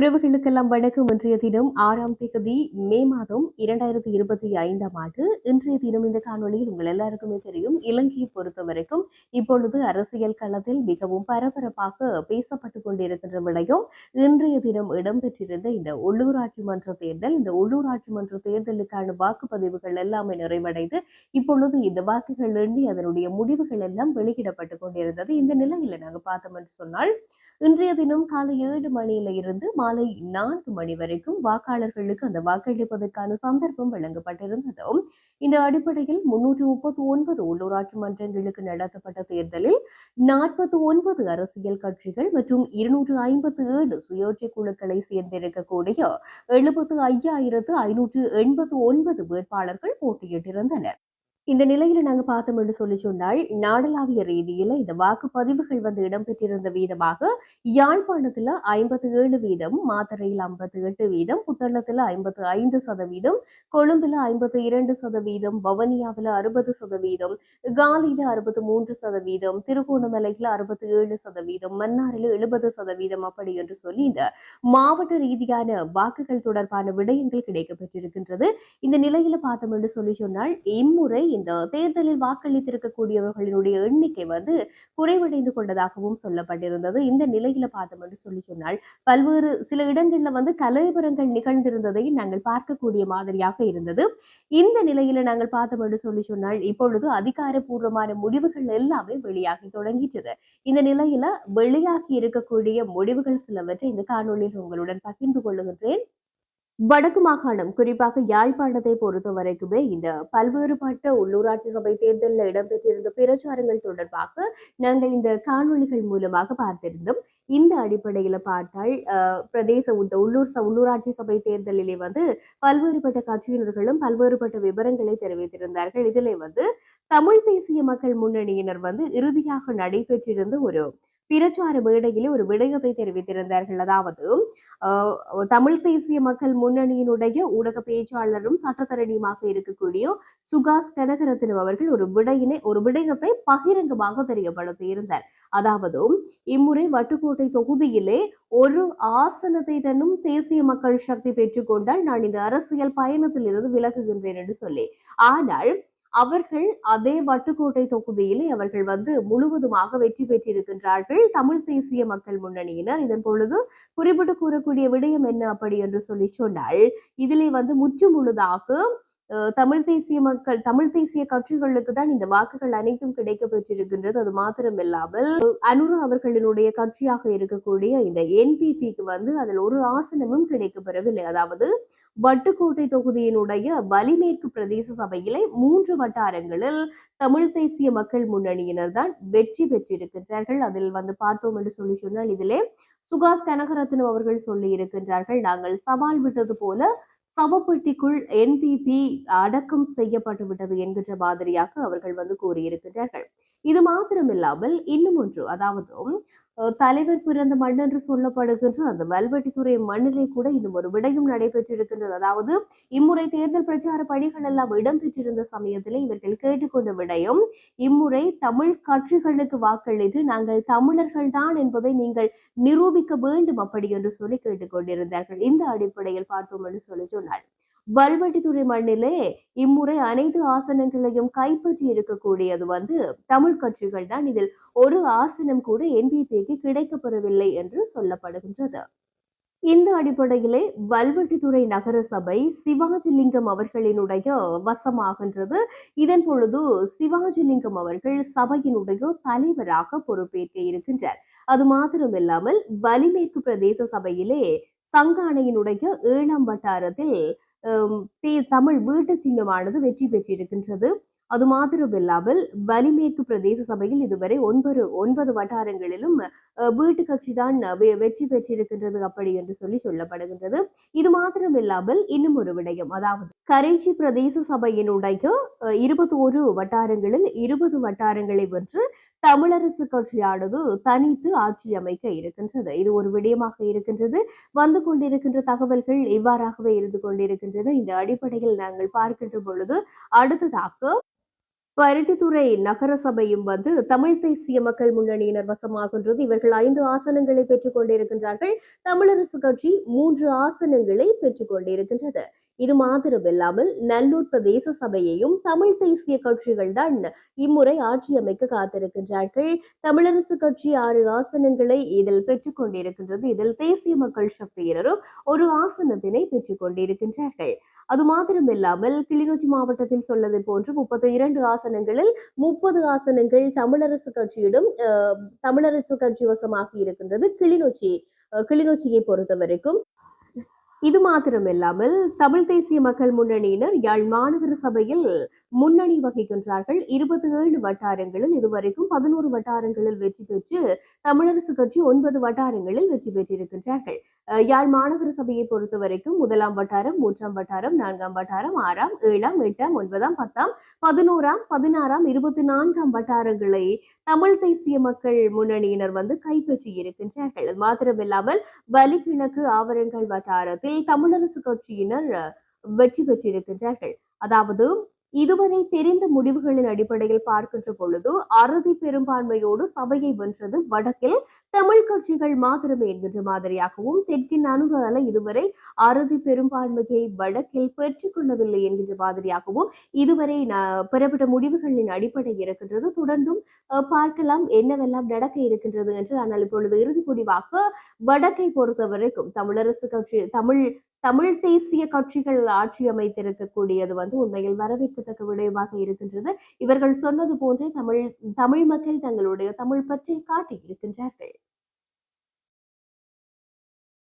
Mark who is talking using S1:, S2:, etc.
S1: உறவுகளுக்கெல்லாம் வணக்கம். இன்றைய தினம் ஆறாம் தேதி மே மாதம் இரண்டாயிரத்தி இருபத்தி ஐந்தாம் ஆண்டு. இன்றைய தினம் இந்த காணொலியில் உங்கள் எல்லாருக்குமே தெரியும். இலங்கையை பொறுத்த வரைக்கும் இப்பொழுது அரசியல் களத்தில் மிகவும் பரபரப்பாக பேசப்பட்டுக் கொண்டிருக்கின்ற விடயம் இன்றைய தினம் இடம்பெற்றிருந்த இந்த உள்ளூராட்சி மன்ற தேர்தல் இந்த உள்ளூராட்சி மன்ற தேர்தலுக்கான வாக்குப்பதிவுகள் எல்லாமே நிறைவடைந்து இப்பொழுது இந்த வாக்குகள் எண்ணி அதனுடைய முடிவுகள் எல்லாம் வெளியிடப்பட்டுக் கொண்டிருந்தது. இந்த நிலையில நாங்கள் பார்த்தோம் என்று சொன்னால் இன்றைய தினம் காலை ஏழு மணியில இருந்து மாலை நான்கு மணி வரைக்கும் வாக்காளர்களுக்கு அந்த வாக்களிப்பதற்கான சந்தர்ப்பம் வழங்கப்பட்டிருந்ததும் இந்த அடிப்படையில் முன்னூற்றி முப்பத்தி ஒன்பது உள்ளூராட்சி மன்றங்களுக்கு நடத்தப்பட்ட தேர்தலில் நாற்பத்தி ஒன்பது அரசியல் கட்சிகள் மற்றும் இருநூற்று ஐம்பத்தி ஏழு சுயோட்சை குழுக்களை சேர்ந்திருக்கக்கூடிய எழுபத்து ஐயாயிரத்து ஐநூற்று எண்பத்து ஒன்பது வேட்பாளர்கள் போட்டியிட்டிருந்தனர். இந்த நிலையில நாங்க பார்த்தோம் என்று சொல்லி சொன்னால் நாடளாவிய ரீதியில இந்த வாக்குப்பதிவுகள் வந்து இடம்பெற்றிருந்த வீதமாக யாழ்ப்பாணத்துல ஐம்பத்தி ஏழு வீதம் மாத்தறையில் ஐம்பத்தி எட்டு வீதம் புத்தளத்துல ஐம்பத்தி ஐந்து சதவீதம் கொழும்புல ஐம்பத்தி இரண்டு சதவீதம் வவனியாவில அறுபது சதவீதம் காலியில அறுபத்தி மூன்று சதவீதம் திருகோணமலையில அறுபத்தி ஏழு சதவீதம் மன்னாரில எழுபது சதவீதம் அப்படி என்று சொல்லி இந்த மாவட்ட ரீதியான வாக்குகள் தொடர்பான விடயங்கள் கிடைக்கப்பெற்றிருக்கின்றது. இந்த நிலையில பார்த்தோம் என்று சொல்லி சொன்னால் இம்முறை இந்த தேர்தலில் வாக்களித்திருக்கக்கூடியவர்களினுடைய எண்ணிக்கை வந்து குறைவடைந்து கொண்டதாகவும் சொல்லப்பட்டிருந்தது. இந்த நிலையில பார்த்தோம் என்று சொல்லி சொன்னால் பல்வேறு சில இடங்கள்ல வந்து கலைபுரங்கள் நிகழ்ந்திருந்ததை நாங்கள் பார்க்கக்கூடிய மாதிரியாக இருந்தது. இந்த நிலையில நாங்கள் பார்த்தோம் என்று சொல்லி சொன்னால் இப்பொழுது அதிகாரப்பூர்வமான முடிவுகள் எல்லாமே வெளியாகி தொடங்கிட்டது. இந்த நிலையில வெளியாகி இருக்கக்கூடிய முடிவுகள் சிலவற்றை இந்த காணொலியில் உங்களுடன் பகிர்ந்து கொள்ளுகின்றேன். வடக்கு மாகாணம் குறிப்பாக யாழ்ப்பாணத்தை பொறுத்த வரைக்குமே இந்த பல்வேறுபட்ட உள்ளூராட்சி சபை தேர்தலில் இடம்பெற்றிருந்த பிரச்சாரங்கள் தொடர்பாக நாங்கள் இந்த காணொளிகள் மூலமாக பார்த்திருந்தோம். இந்த அடிப்படையில் பார்த்தால் பிரதேச இந்த உள்ளூர் உள்ளூராட்சி சபை தேர்தலிலே வந்து பல்வேறுபட்ட கட்சியினர்களும் பல்வேறுபட்ட விவரங்களை தெரிவித்திருந்தார்கள். இதிலே வந்து தமிழ் தேசிய மக்கள் முன்னணியினர் வந்து இறுதியாக நடைபெற்றிருந்த ஒரு பிரச்சார வேடையில் ஒரு விடயத்தை தெரிவித்திருந்தார்கள். அதாவது தமிழ் தேசிய மக்கள் முன்னணியினுடைய ஊடக பேச்சாளரும் சட்டத்தரணியுமாக இருக்கக்கூடிய சுகாஸ் கனகரத்தினம் அவர்கள் ஒரு விடையினை ஒரு விடயத்தை பகிரங்கமாக தெரியப்படுத்தி இருந்தார் அதாவது இம்முறை வட்டுக்கோட்டை தொகுதியிலே ஒரு ஆசனத்தை தன்னும் தேசிய மக்கள் சக்தி பெற்றுக்கொண்டால் நான் இந்த அரசியல் பயணத்தில் இருந்து விலகுகின்றேன் என்று சொல்லி. ஆனால் அவர்கள் அதே வட்டுக்கோட்டை தொகுதியிலே அவர்கள் வந்து முழுவதுமாக வெற்றி பெற்றிருக்கின்றார்கள். தமிழ் தேசிய மக்கள் முன்னணியினர். இதன் பொழுது குறிப்பிட்டு கூறக்கூடிய விடயம் என்ன அப்படி என்று சொல்லி சொன்னால் இதிலே வந்து முற்று முழுதாக தமிழ் தேசிய மக்கள் தமிழ் தேசிய கட்சிகளுக்கு தான் இந்த வாக்குகள் அனைத்தும் கிடைக்க பெற்றிருக்கின்றது. அது மாத்திரம் இல்லாமல் அனுரு அவர்களினுடைய கட்சியாக இருக்கக்கூடிய இந்த என்பிபிக்கு வந்து அதில் ஒரு ஆசனமும் கிடைக்கப்பெறவில்லை அதாவது வட்டுக்கோட்டை தொகுதியினுடைய வலிமேற்கு பிரதேச சபையிலே மூன்று வட்டாரங்களில் தமிழ் தேசிய மக்கள் முன்னணியினர் தான் வெற்றி பெற்றிருக்கின்றார்கள். அதில் வந்து பார்த்தோம் என்று சொல்லி சொன்னால் இதிலே சுகாஸ் கனகரத்னம் அவர்கள் சொல்லி இருக்கின்றார்கள். நாங்கள் சவால் விட்டது போல சவப்பெட்டிக்குள் என்பிபி அடக்கம் செய்யப்பட்டு விட்டது என்கின்ற மாதிரியாக அவர்கள் வந்து கூறியிருக்கின்றார்கள். இது மாத்திரமில்லாமல் இன்னும் ஒன்று அதாவது தலைவர் பிறந்த மண் என்று சொல்லப்படுகின்ற அந்த வல்வெட்டித்துறை மண்ணிலே கூட இன்னும் ஒரு விடயம் நடைபெற்றிருக்கின்றது. அதாவது இம்முறை தேர்தல் பிரச்சார பணிகள் எல்லாம் இடம்பெற்றிருந்த சமயத்தில் இவர்கள் கேட்டுக்கொண்ட விடயம் இம்முறை தமிழ் கட்சிகளுக்கு வாக்களித்து நாங்கள் தமிழர்கள் தான் என்பதை நீங்கள் நிரூபிக்க வேண்டும் அப்படி என்று சொல்லி கேட்டுக்கொண்டிருந்தார்கள். இந்த அடிப்படையில் பார்த்தோம் என்று சொல்லி சொன்னார் வல்வெட்டித்துறை மண்ணிலே இம்முறை அனைத்து ஆசனங்களையும் கைப்பற்றி இருக்கக்கூடியது வந்து தமிழ் கட்சிகள் தான். இதில் ஒரு ஆசனம் கூட என்பிபிக்கு கிடைக்கப்பெறவில்லை என்று சொல்லப்படுகின்றது. இந்த அடிப்படையிலே வல்வெட்டித்துறை நகர சபை சிவாஜிலிங்கம் அவர்களினுடைய வசமாகின்றது. இதன் பொழுது சிவாஜிலிங்கம் அவர்கள் சபையினுடைய தலைவராக பொறுப்பேற்க இருக்கின்றார். அது மாத்திரமில்லாமல் வலிமேற்கு பிரதேச சபையிலே சங்கானையினுடைய ஏழாம் வட்டாரத்தில் தமிழ் வீட்டு சின்னமானது வெற்றி பெற்றிருக்கின்றது. அது மாத்திரமில்லாமல் வலிமேற்கு பிரதேச சபையில் இதுவரை ஒன்பது ஒன்பது வட்டாரங்களிலும் வீட்டு கட்சி தான் வெற்றி பெற்றிருக்கின்றது அப்படி என்று சொல்லி சொல்லப்படுகின்றது. இது மாத்திரமில்லாமல் இன்னும் ஒரு விடயம். அதாவது கரைச்சி பிரதேச சபையினுடைய இருபத்தி ஒரு வட்டாரங்களில் இருபது வட்டாரங்களை வென்று தமிழரசு கட்சியானது தனித்து ஆட்சி அமைக்க இருக்கின்றது. இது ஒரு விடயமாக இருக்கின்றது. வந்து கொண்டிருக்கின்ற தகவல்கள் இவ்வாறாகவே இருந்து கொண்டிருக்கின்றன. இந்த அடிப்படையில் நாங்கள் பார்க்கின்ற பொழுது அடுத்ததாக பருத்தித்துறை நகர சபையும் வந்து தமிழ் தேசிய மக்கள் முன்னணியினர் வசமாகின்றது. இவர்கள் ஐந்து ஆசனங்களை பெற்றுக் கொண்டிருக்கின்றார்கள். தமிழரசு கட்சி மூன்று ஆசனங்களை பெற்றுக் கொண்டிருக்கின்றது. இது மாத்திரமில்லாமல் நல்லூர் பிரதேச சபையையும் தமிழ் தேசிய கட்சிகள் தான் இம்முறை ஆட்சி அமைக்க காத்திருக்கின்றார்கள். தமிழரசு கட்சி ஆறு ஆசனங்களை இதில் பெற்றுக் கொண்டிருக்கின்றது. இதில் தேசிய மக்கள் சக்தியினரும் ஒரு ஆசனத்தினை பெற்றுக் கொண்டிருக்கின்றார்கள். அது மாத்திரமில்லாமல் கிளிநொச்சி மாவட்டத்தில் சொல்லது போன்று முப்பத்தி இரண்டு ஆசனங்களில் முப்பது ஆசனங்கள் தமிழரசு கட்சியிடம் தமிழரசு கட்சி வசமாகி இருக்கின்றது. கிளிநொச்சி கிளிநொச்சியை பொறுத்த வரைக்கும் இது மாத்திரமில்லாமல் தமிழ் தேசிய மக்கள் முன்னணியினர் யாழ் மாநகர சபையில் முன்னணி வகிக்கின்றார்கள். இருபத்தி ஏழு வட்டாரங்களில் இதுவரைக்கும் பதினோரு வட்டாரங்களில் வெற்றி பெற்று தமிழரசு கட்சி ஒன்பது வட்டாரங்களில் வெற்றி பெற்றிருக்கின்றார்கள். யாழ் மாநகர சபையை பொறுத்த வரைக்கும் முதலாம் வட்டாரம் மூன்றாம் வட்டாரம் நான்காம் வட்டாரம் ஆறாம் ஏழாம் எட்டாம் ஒன்பதாம் பத்தாம் பதினோராம் பதினாறாம் இருபத்தி நான்காம் வட்டாரங்களை தமிழ் தேசிய மக்கள் முன்னணியினர் வந்து கைப்பற்றி இருக்கின்றார்கள் மாத்திரமில்லாமல் வலிகிழக்கு ஆவரங்கள் வட்டாரத்தில் தமிழரசு கட்சியினர் வெற்றி பெற்றிருக்கின்றார்கள். அதாவது இதுவரை தெரிந்த முடிவுகளின் அடிப்படையில் பார்க்கின்ற பொழுது அறுதி பெரும்பான்மையோடு சபையை வென்றது வடக்கில் தமிழ் கட்சிகள் மாத்திரமே என்கின்ற மாதிரியாகவும் தெற்கின் அனுகல இதுவரை அறுதி பெரும்பான்மையை வடக்கில் பெற்றுக் கொள்ளவில்லை என்கின்ற மாதிரியாகவும் இதுவரை பெறப்பட்ட முடிவுகளின் அடிப்படை இருக்கின்றது. தொடர்ந்தும் பார்க்கலாம் என்னவெல்லாம் நடக்க இருக்கின்றது என்று ஆனால் இப்பொழுது இறுதி முடிவாக வடக்கை பொறுத்த வரைக்கும் தமிழரசு கட்சி தமிழ் தமிழ் தேசிய கட்சிகள் ஆட்சி அமைத்திருக்கக்கூடியது வந்து உண்மையில் வரவேற்கத்தக்க விடயமாக இருக்கின்றது. இவர்கள் சொன்னது போன்றே தமிழ் தமிழ் மக்கள் தங்களுடைய தமிழ் பற்றி காட்டி இருக்கின்றார்கள்